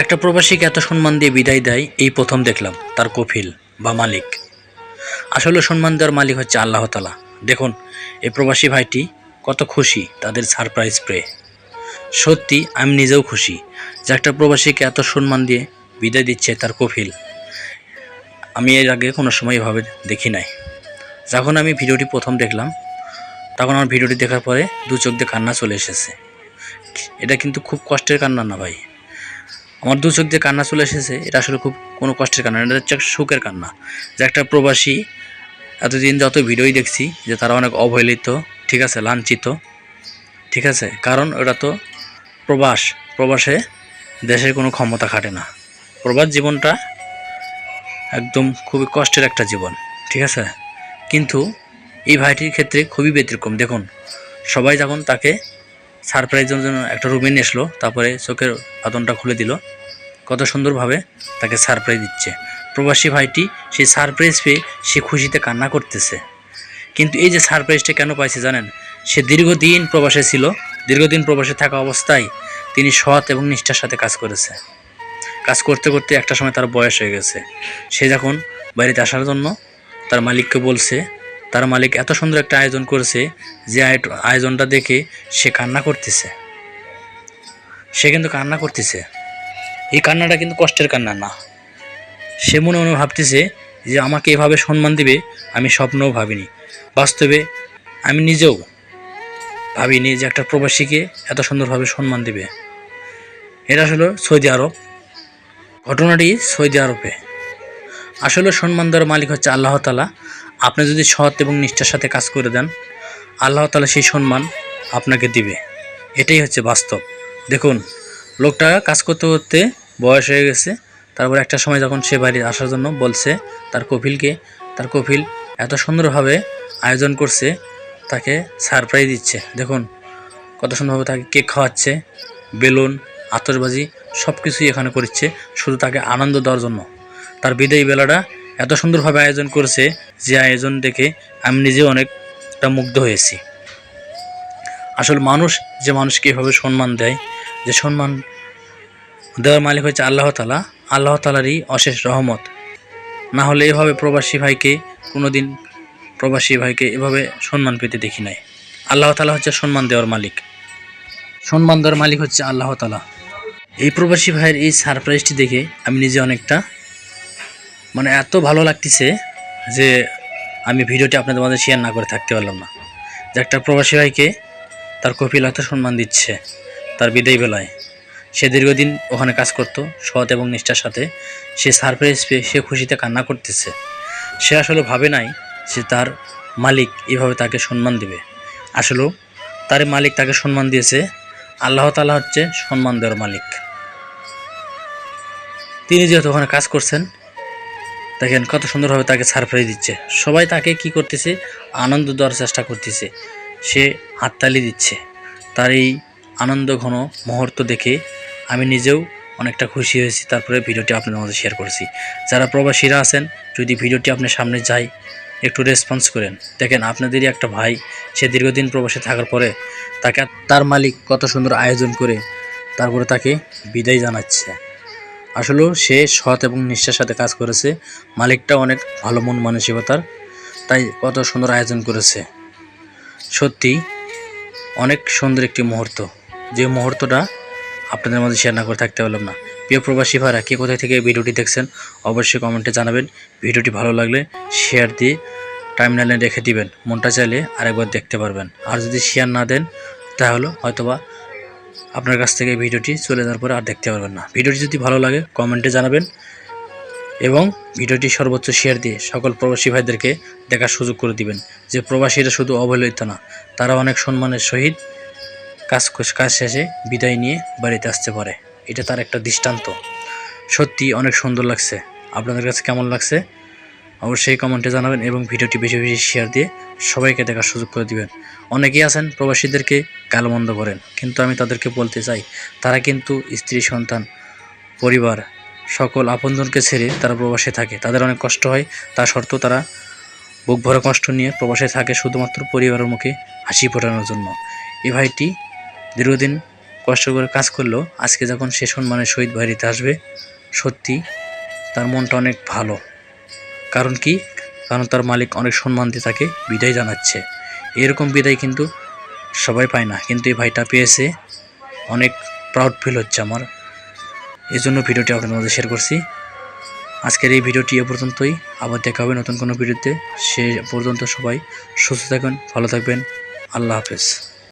একটা প্রবাসীকে এত সম্মান দিয়ে বিদায় দেয়, এই প্রথম দেখলাম তার কফিল বা মালিক। আসলে সম্মান দেওয়ার মালিক হচ্ছে আল্লাহ তালা দেখুন, এই প্রবাসী ভাইটি কত খুশি তাদের সারপ্রাইজ পেয়ে। সত্যি, আমি নিজেও খুশি যে একটা প্রবাসীকে এত সম্মান দিয়ে বিদায় দিচ্ছে তার কফিল। আমি এর আগে কোনো সময় এভাবে দেখি নাই। যখন আমি ভিডিওটি প্রথম দেখলাম, তখন আমার ভিডিওটি দেখার পরে দু চোখ দিয়ে কান্না চলে এসেছে। এটা কিন্তু খুব কষ্টের কান্না না ভাই। আমার দু চোখ দিয়ে কান্না চলে এসেছে, এটা আসলে খুব কোনো কষ্টের কান্না এটা হচ্ছে সুখের কান্না। যে একটা প্রবাসী, এতদিন যত ভিডিওই দেখছি যে তারা অনেক অবহেলিত, ঠিক আছে, লাঞ্ছিত, ঠিক আছে, কারণ ওটা তো প্রবাস, প্রবাসে দেশের কোনো ক্ষমতা খাটে না। প্রবাস জীবনটা একদম খুবই কষ্টের একটা জীবন, ঠিক আছে? কিন্তু এই ভাইটির ক্ষেত্রে খুবই ব্যতিক্রম। দেখুন, সবাই যখন তাকে সারপ্রাইজের জন্য একটা রুমে নিয়ে তারপরে চোখের বাদনটা খুলে দিল। কত সুন্দরভাবে তাকে সারপ্রাইজ দিচ্ছে। প্রবাসী ভাইটি সেই সারপ্রাইজ পেয়ে সে খুশিতে কান্না করতেছে। কিন্তু এই যে সারপ্রাইজটা কেন পাইছে জানেন? সে দীর্ঘদিন প্রবাসে ছিল, দীর্ঘদিন প্রবাসে থাকা অবস্থায় তিনি সৎ এবং নিষ্ঠার সাথে কাজ করেছে। কাজ করতে করতে একটা সময় তার বয়স হয়ে গেছে। সে যখন বাড়িতে আসার জন্য তার মালিককে বলছে তার মালিক এত সুন্দর একটা আয়োজন করেছে যে আয়- আয়োজনটা দেখে সে কান্না করতেছে। সে কিন্তু কান্না করতেছে। এই কান্নাটা কিন্তু কষ্টের কান্না না। সে মনে মনে ভাবতেছে যে আমাকে এভাবে সম্মান দিবে, আমি স্বপ্নও ভাবিনি। বাস্তবে আমি নিজেও ভাবিনি যে একটা প্রবাসীকে এত সুন্দরভাবে সম্মান দিবে। এটা আসলে সৌদি আরব। ঘটনাটি সৌদি আরবে। আসলে সম্মান দেওয়ার মালিক হচ্ছে আল্লাহ তালা আপনি যদি সৎ এবং নিষ্ঠার সাথে কাজ করে দেন, আল্লাহ তালা সেই সম্মান আপনাকে দিবে। এটাই হচ্ছে বাস্তব। দেখুন, লোকটা কাজ করতে করতে বয়স হয়ে গেছে, তারপর একটা সময় যখন সে বাড়ি আসার জন্য বলছে, তার কপিলকে তার কপিল এত সুন্দরভাবে আয়োজন করছে, তাকে সারপ্রাইজ দিচ্ছে। দেখুন, কত সুন্দরভাবে তাকে কেক খাওয়াচ্ছে, বেলুন, আতশবাজি সব কিছুই এখানে করছে শুধু তাকে আনন্দ দেওয়ার জন্য। তার বিদায়ী বেলাটা এত সুন্দরভাবে আয়োজন করেছে যে আয়োজন দেখে আমি নিজেও অনেকটা মুগ্ধ হয়েছি। আসল মানুষ যে মানুষকে এভাবে সম্মান দেয়, যে সম্মান দেওয়ার মালিক হচ্ছে আল্লাহ তালা আল্লাহ তালারই অশেষ রহমত। না হলে এভাবে প্রবাসী ভাইকে, কোনোদিন প্রবাসী ভাইকে এভাবে সম্মান পেতে দেখি নাই। আল্লাহ তালা হচ্ছে সম্মান দেওয়ার মালিক। সম্মান দেওয়ার মালিক হচ্ছে আল্লাহ তালা এই প্রবাসী ভাইয়ের এই সারপ্রাইজটি দেখে আমি নিজে অনেকটা মানে এত ভালো লাগতেছে যে আমি ভিডিওটি আপনাদের মাঝে শেয়ার না করে থাকতে পারলাম না। যে একটা প্রবাসী ভাইকে তার কপিল এত সম্মান দিচ্ছে, তার বিদায় বেলায়। সে দীর্ঘদিন ওখানে কাজ করত, সৎ এবং নিষ্ঠার সাথে। সে সারপ্রাইজ পেয়ে সে খুশিতে কান্না করতেছে। সে আসলে ভাবে নাই যে তার মালিক এভাবে তাকে সম্মান দেবে। আসলেও তার মালিক তাকে সম্মান দিয়েছে, আল্লাহ তালা হচ্ছে সম্মান দেওয়ার মালিক। তিনি যেহেতু ওখানে কাজ করছেন দেখেন কত সুন্দরভাবে তাকে সারপ্রাইজ দিচ্ছে। সবাই তাকে কি করতেছে? আনন্দ দেওয়ার চেষ্টা করতেছে। সে হাততালি দিচ্ছে। তার এই আনন্দ ঘন মুহূর্ত দেখে আমি নিজেও অনেকটা খুশি হয়েছি। তারপরে ভিডিওটি আপনাদের মধ্যে শেয়ার করেছি। যারা প্রবাসীরা আছেন, যদি ভিডিওটি আপনার সামনে যায়, একটু রেসপন্স করেন। দেখেন, আপনাদেরই একটা ভাই, সে দীর্ঘদিন প্রবাসে থাকার পরে তাকে, তার মালিক কত সুন্দর আয়োজন করে তারপরে তাকে বিদায় জানাচ্ছে। আসলেও সে সৎ এবং নিষ্ঠার সাথে কাজ করেছে। মালিকটা অনেক ভালো মন মানসিকতার, তাই কত সুন্দর আয়োজন করেছে। সত্যি, অনেক সুন্দর একটি মুহূর্ত। যে মুহূর্তটা আপনাদের মধ্যে শেয়ার না করে থাকতে পারলাম না। প্রিয় প্রবাসী ভাইরা, কে কোথায় থেকে ভিডিওটি দেখছেন, অবশ্যই কমেন্টে জানাবেন। ভিডিওটি ভালো লাগলে শেয়ার দিয়ে টাইম লাইনে রেখে দিবেন। মনটা চাইলে আরেকবার দেখতে পারবেন। আর যদি শেয়ার না দেন, তাহলে হয়তোবা আপনার কাছ থেকে ভিডিওটি চলে যাওয়ার পরে আর দেখতে পারবেন না। ভিডিওটি যদি ভালো লাগে, কমেন্টে জানাবেন এবং ভিডিওটি সর্বোচ্চ শেয়ার দিয়ে সকল প্রবাসী ভাইদেরকে দেখার সুযোগ করে দিবেন যে প্রবাসীরা শুধু অবহেলিত না, তারা অনেক সম্মানের সহিত কাজ কাজ শেষে বিদায় নিয়ে বাড়িতে আসতে পারে। এটা তার একটা দৃষ্টান্ত। সত্যি অনেক সুন্দর লাগছে। আপনাদের কাছে কেমন লাগছে? অবশ্যই কমেন্টে জানাবেন এবং ভিডিওটি বেশি বেশি শেয়ার দিয়ে সবাইকে দেখার সুযোগ করে দিবেন। অনেকেই আছেন, প্রবাসীদেরকে গালমন্দ করেন, কিন্তু আমি তাদেরকে বলতে চাই, তারা কিন্তু স্ত্রী, সন্তান, পরিবার, সকল আপনজনকে ছেড়ে তারা প্রবাসে থাকে। তাদের অনেক কষ্ট হয়, তা সত্ত্বেও তারা বুক ভরা কষ্ট নিয়ে প্রবাসে থাকে শুধুমাত্র পরিবারের মুখে হাসি ফোটানোর জন্য। এ ভাইটি দীর্ঘদিন কষ্ট করে কাজ করলেও আজকে যখন সে সম্মানের শহীদ বাড়িতে আসবে, সত্যি তার মনটা অনেক ভালো। কারণ কি? কারণ তার মালিক অনেক সম্মান দিয়ে তাকে বিদায় জানাচ্ছে। এরকম বিদায় কিন্তু সবাই পায় না। কিন্তু এই ভাইটা পেয়েছে। অনেক প্রাউড ফিল হচ্ছে আমার। এই জন্য ভিডিওটি আপনাদের মধ্যে শেয়ার করছি। আজকের এই ভিডিওটি এ পর্যন্তই। আবার দেখা হবে নতুন কোনো ভিডিওতে। সে পর্যন্ত সবাই সুস্থ থাকবেন ভালো থাকবেন। আল্লাহ হাফেজ।